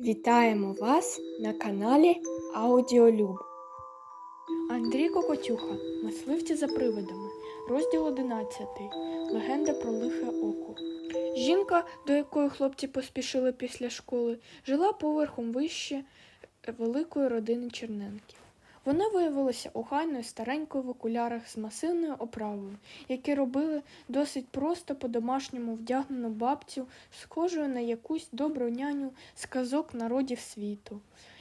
Вітаємо вас на каналі Аудіолюб. Андрій Кокотюха. Мисливці за привидами. Розділ 11. Легенда про лихе око. Жінка, до якої хлопці поспішили після школи, жила поверхом вище великої родини Черненків. Вона виявилася охайною старенькою в окулярах з масивною оправою, які робили досить просто по-домашньому вдягнену бабцю, схожою на якусь добру няню з казок народів світу,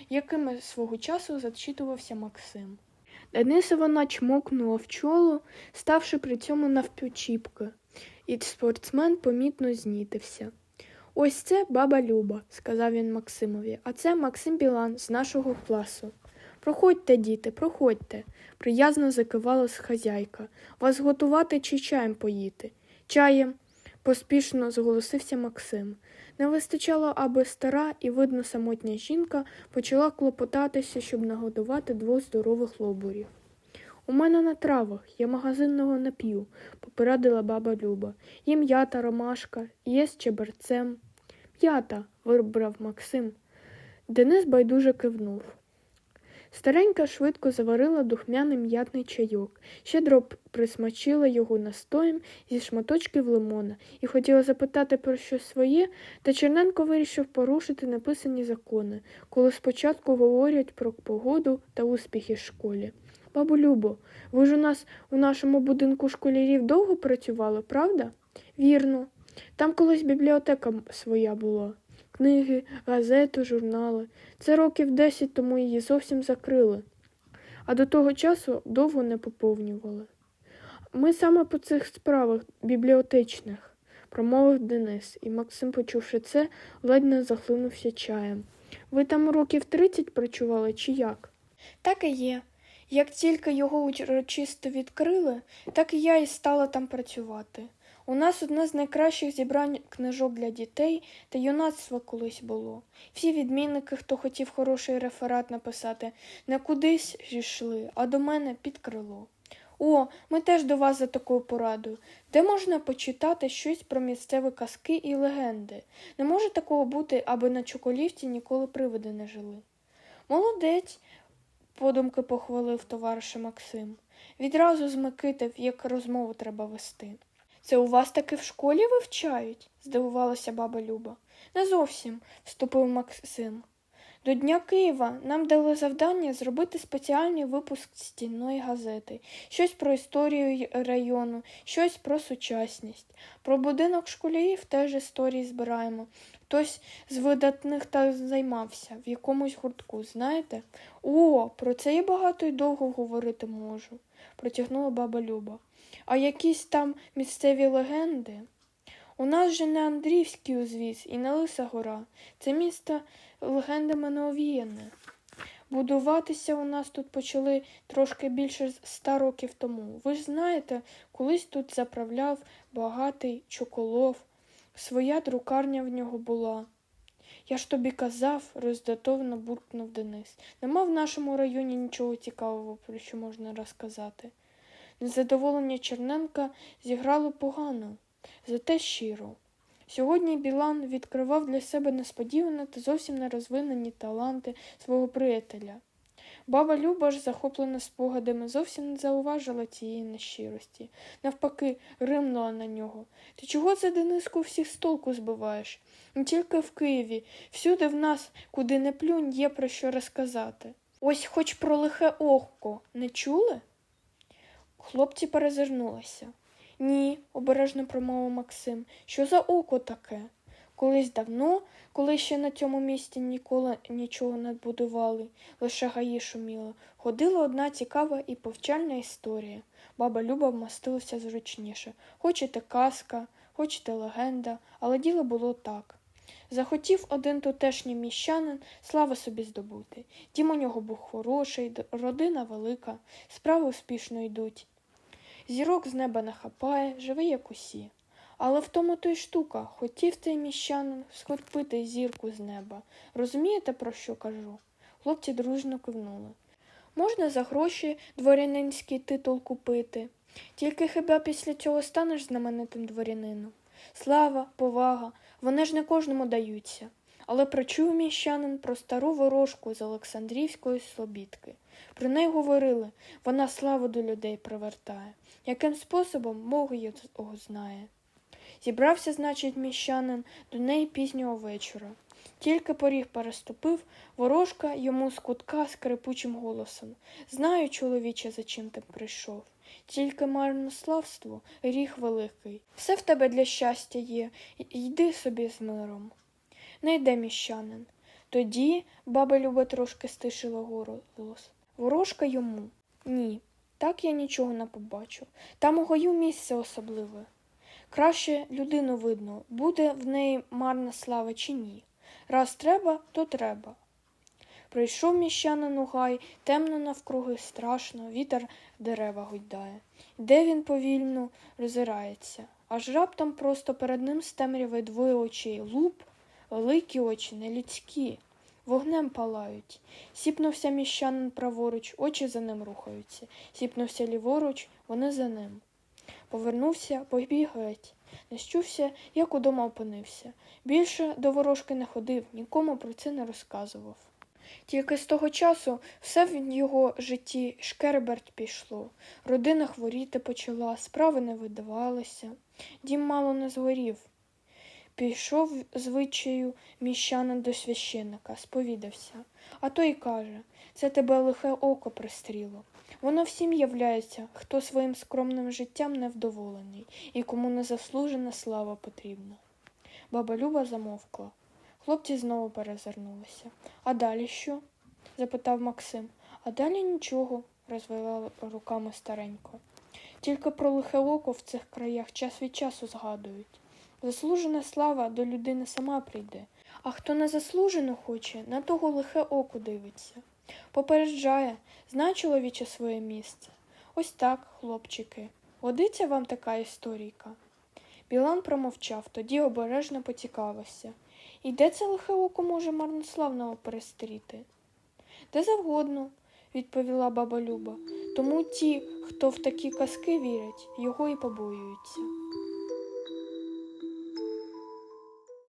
якими свого часу зачитувався Максим. Дениса вона чмокнула в чоло, ставши при цьому навпівчіпки, і спортсмен помітно знітився. Ось це баба Люба, сказав він Максимові, а це Максим Білан з нашого класу. Проходьте, діти, проходьте, приязно закивала хазяйка. Вас готувати чи чаєм поїти? Чаєм, поспішно зголосився Максим. Не вистачало, аби стара і, видно, самотня жінка почала клопотатися, щоб нагодувати двох здорових лобурів. У мене на травах, я магазинного не п'ю, попередила баба Люба. Є м'ята, ромашка, є з чеберцем. М'ята, вибрав Максим. Денис байдуже кивнув. Старенька швидко заварила духмяний м'ятний чайок, щедро присмачила його настоєм зі шматочків лимона і хотіла запитати про щось своє, та Черненко вирішив порушити написані закони, коли спочатку говорять про погоду та успіхи в школі. Бабу Любо, ви ж у нас у нашому будинку школярів довго працювали, правда? Вірно. Там колись бібліотека своя була. Книги, газети, журнали. Це років десять тому її зовсім закрили, а до того часу довго не поповнювали. Ми саме по цих справах бібліотечних, промовив Денис, і Максим, почувши це, ледь не захлинувся чаєм. Ви там років тридцять працювали чи як? Так і є. Як тільки його урочисто відкрили, так і я і стала там працювати. У нас одне з найкращих зібрань книжок для дітей та юнацтва колись було. Всі відмінники, хто хотів хороший реферат написати, не кудись йшли, а до мене під крило. О, ми теж до вас за такою порадою. Де можна почитати щось про місцеві казки і легенди? Не може такого бути, аби на Чоколівці ніколи привиди не жили. Молодець, подумки похвалив товариша Максим. Відразу змикитив, як розмову треба вести. Це у вас таки в школі вивчають? здивувалася баба Люба. Не зовсім, вступив Максим. До Дня Києва нам дали завдання зробити спеціальний випуск стінної газети, щось про історію району, щось про сучасність. Про будинок школярів теж історії збираємо. Хтось з видатних так займався в якомусь гуртку, знаєте? О, про це я багато й довго говорити можу, протягнула баба Люба. А якісь там місцеві легенди? У нас же не Андрівський узвіз і не Лиса гора. Це місто легендами не овіяне. Будуватися у нас тут почали трошки більше ста років тому. Ви ж знаєте, колись тут заправляв багатий чоколов. Своя друкарня в нього була. Я ж тобі казав, роздатовано буркнув Денис. Нема в нашому районі нічого цікавого, про що можна розказати. Незадоволення Черненка зіграло погано, зате щиро. Сьогодні Білан відкривав для себе несподівані та зовсім нерозвинені таланти свого приятеля. Баба Люба ж, захоплена спогадами, зовсім не зауважила цієї нещирості. Навпаки, римнула на нього. Ти чого це, Дениску, всіх з толку збиваєш? Не тільки в Києві, всюди в нас, куди не плюнь, є про що розказати. Ось хоч про лихе око, не чули? Хлопці перезирнулися. Ні, обережно промовив Максим. Що за око таке? Колись давно, коли ще на цьому місці ніколи нічого не будували, лише гаї шуміло, ходила одна цікава і повчальна історія. Баба Люба вмостилася зручніше. Хочете казка, хочете легенда, але діло було так. Захотів один тутешній міщанин слави собі здобути. Дім у нього був хороший, родина велика, справи успішно йдуть. Зірок з неба не хапає, живе як усі. Але в тому то й штука, хотів цей міщанин схопити зірку з неба. Розумієте, про що кажу? Хлопці дружно кивнули. Можна за гроші дворянинський титул купити. Тільки хіба після цього станеш знаменитим дворянином? Слава, повага, вони ж не кожному даються. Але прочув міщанин про стару ворожку з Олександрівської Слобідки. Про неї говорили, вона славу до людей привертає. Яким способом Бог його знає. Зібрався, значить, міщанин до неї пізнього вечора. Тільки поріг переступив, ворожка йому з кутка скрипучим голосом. Знаю, чоловіче, за чим ти прийшов. Тільки марнославство, гріх великий. Все в тебе для щастя є, йди собі з миром. Не йде міщанин. Тоді баба Люба трошки стишила голос. Ворожка йому. Ні, так я нічого не побачу. Там у гаю місце особливе. Краще людину видно, буде в неї марна слава чи ні. Раз треба, то треба. Прийшов міщанин у гай, темно навкруги, страшно, вітер дерева гойдає. Де він повільно роззирається, аж раптом просто перед ним з темряви двоє очей луп, великі очі, нелюдські, вогнем палають. Сіпнувся міщанин праворуч, очі за ним рухаються. Сіпнувся ліворуч, вони за ним. Повернувся, побіг геть. Не щувся, як удома опинився. Більше до ворожки не ходив, нікому про це не розказував. Тільки з того часу все в його житті шкереберть пішло. Родина хворіти почала, справи не видавалися, дім мало не згорів. Пішов звичаю міщанин до священника, сповідався. А той каже це тебе лихе око пристріло. Воно всім являється, хто своїм скромним життям невдоволений і кому незаслужена слава потрібна. Баба Люба замовкла. Хлопці знову перезирнулися. А далі що? запитав Максим. А далі нічого, розвела руками старенько. Тільки про лихе око в цих краях час від часу згадують. Заслужена слава до людини сама прийде, а хто незаслужено хоче, на того лихе око дивиться. Попереджає, знає чоловіче своє місце. Ось так, хлопчики. Годиться вам така історійка? Білан промовчав, тоді обережно поцікавився. І де це лихе око може марнославного перестріти? Де завгодно, відповіла баба Люба. Тому ті, хто в такі казки вірять, його і побоюються.